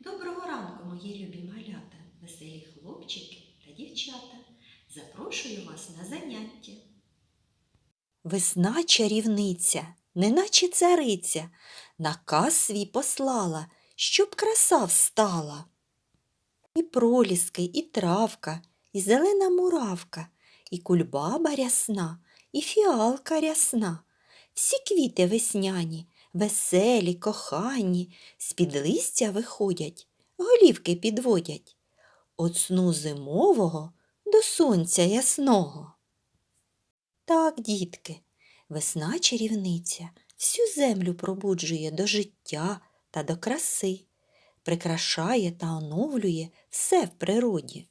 Доброго ранку, мої любі малята, веселі хлопчики та дівчата. Запрошую вас на заняття. Весна чарівниця, неначе цариця, наказ свій послала, щоб краса встала. І проліски, і травка, і зелена муравка, і кульбаба рясна, і фіалка рясна. Всі квіти весняні, веселі, кохані, з-під листя виходять, голівки підводять. От сну зимового до сонця ясного. Так, дітки, весна чарівниця всю землю пробуджує до життя та до краси, прикрашає та оновлює все в природі.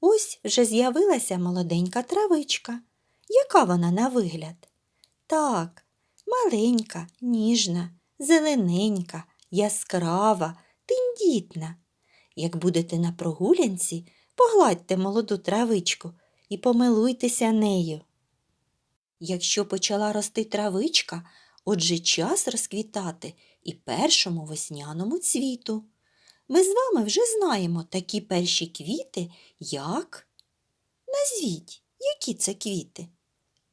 Ось вже з'явилася молоденька травичка. Яка вона на вигляд? Так, маленька, ніжна, зелененька, яскрава, тендітна. Як будете на прогулянці, погладьте молоду травичку і помилуйтеся нею. Якщо почала рости травичка, отже час розквітати і першому весняному цвіту. Ми з вами вже знаємо такі перші квіти, як. Назвіть, які це квіти?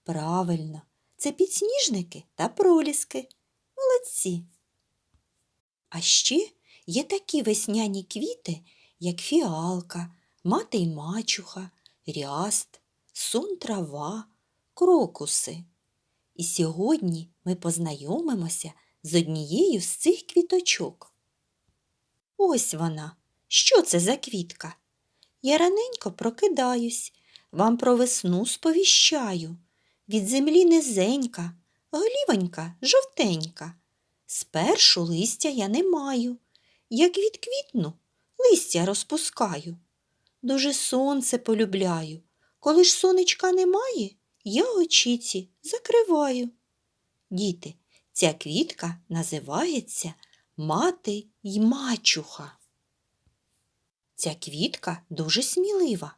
Правильно, це підсніжники та проліски. Молодці. А ще є такі весняні квіти, як фіалка, мати й мачуха, ряст, сон трава, крокуси. І сьогодні ми познайомимося з однією з цих квіточок. Ось вона. Що це за квітка? Я раненько прокидаюсь, вам про весну сповіщаю. Від землі низенька, голівонька жовтенька. Спершу листя я не маю. Як відквітну, листя розпускаю. Дуже сонце полюбляю. Коли ж сонечка немає, я очіці закриваю. Діти, ця квітка називається мати й мачуха. Ця квітка дуже смілива,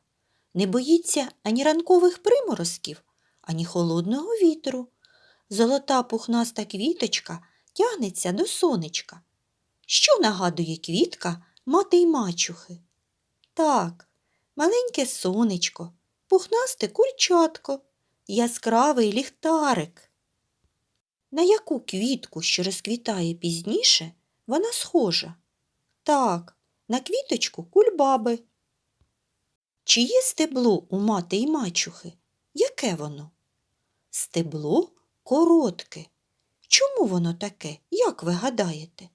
не боїться ані ранкових приморозків, ані холодного вітру. Золота пухнаста квіточка тягнеться до сонечка. Що нагадує квітка мати й мачухи? Так, маленьке сонечко, пухнасте курчатко, яскравий ліхтарик. На яку квітку, що розквітає пізніше, вона схожа? Так, на квіточку кульбаби. Чиє стебло у мати й мачухи? Яке воно? Стебло коротке. Чому воно таке, як ви гадаєте?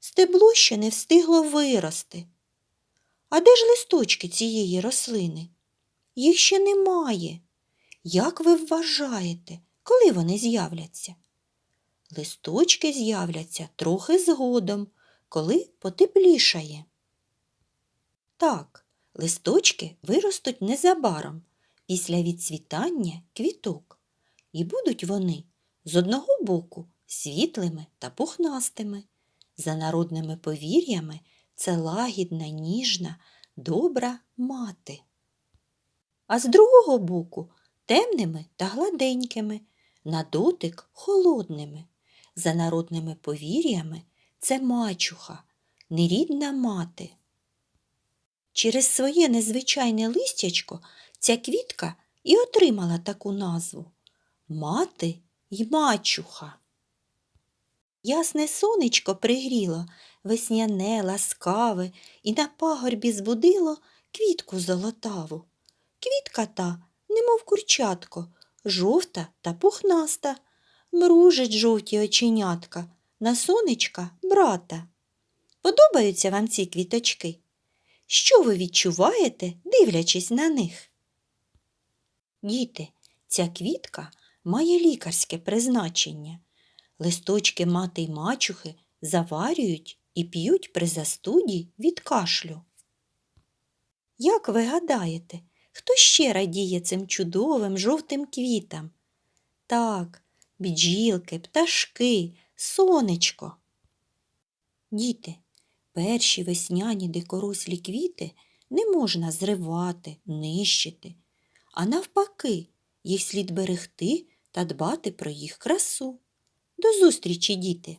Стебло ще не встигло вирости. А де ж листочки цієї рослини? Їх ще немає. Як ви вважаєте, коли вони з'являться? Листочки з'являться трохи згодом, коли потеплішає. Так, листочки виростуть незабаром після відцвітання квіток, і будуть вони з одного боку світлими та пухнастими, за народними повір'ями це лагідна, ніжна, добра мати. А з другого боку темними та гладенькими, на дотик холодними. За народними повір'ями це мачуха, нерідна мати. Через своє незвичайне листячко ця квітка і отримала таку назву мати й мачуха. Ясне сонечко пригріло, весняне, ласкаве, і на пагорбі збудило квітку золотаву. Квітка та, немов курчатко, жовта та пухнаста, мружить жовті оченятка, на сонечка брата. Подобаються вам ці квіточки? Що ви відчуваєте, дивлячись на них? Діти, ця квітка має лікарське призначення. Листочки мати й мачухи заварюють і п'ють при застуді від кашлю. Як ви гадаєте, хто ще радіє цим чудовим жовтим квітам? Так, бджілки, пташки, сонечко. Діти, перші весняні дикорослі квіти не можна зривати, нищити, а навпаки, їх слід берегти та дбати про їх красу. До зустрічі, діти!